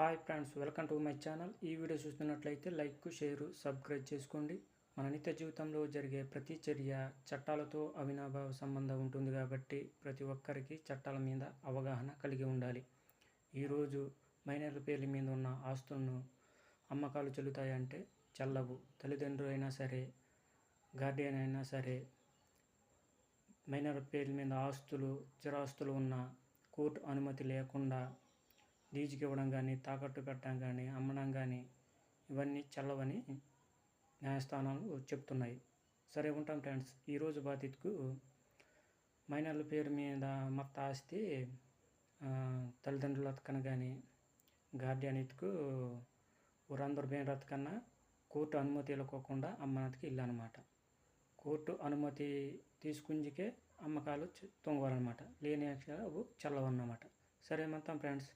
Hi friends welcome to my channel ఈ video చూస్తున్నట్లయితే like share subscribe చేసుకోండి. మన నిత్య జీవితంలో జరిగే ప్రతి చర్య చట్టాలతో అవినాభావ సంబంధం ఉంటుంది కాబట్టి ప్రతి ఒక్కరికి చట్టాల మీద అవగాహన కలిగి ఉండాలి. ఈరోజు మైనర్ల పేర్ల మీద ఉన్న ఆస్తులను అమ్మకాలు చెల్లుతాయంటే చెల్లవు. తల్లిదండ్రులు అయినా సరే గార్డియన్ అయినా సరే మైనర్ పేర్ల మీద ఆస్తులు చిరాస్తులు ఉన్న కోర్టు అనుమతి లేకుండా లీజుకి ఇవ్వడం కానీ తాకట్టు పెట్టడం కానీ అమ్మడం కానీ ఇవన్నీ చల్లవని న్యాయస్థానాలు చెప్తున్నాయి. సరే ఉంటాం ఫ్రెండ్స్. ఈరోజు బాధితుకు మైనర్ల పేరు మీద మొత్తం ఆస్తి తల్లిదండ్రుల అతకన కానీ గార్డియన్ ఇతకు ఊరందరు పోయిన కన్నా కోర్టు అనుమతి ఇవ్వకోకుండా అమ్మనతికి ఇల్లు అనమాట కోర్టు అనుమతి తీసుకుంజికే అమ్మకాలు తొంగవాలన్నమాట. లేని అక్షరాలు చల్లవన్నమాట. సరే మొత్తం ఫ్రెండ్స్?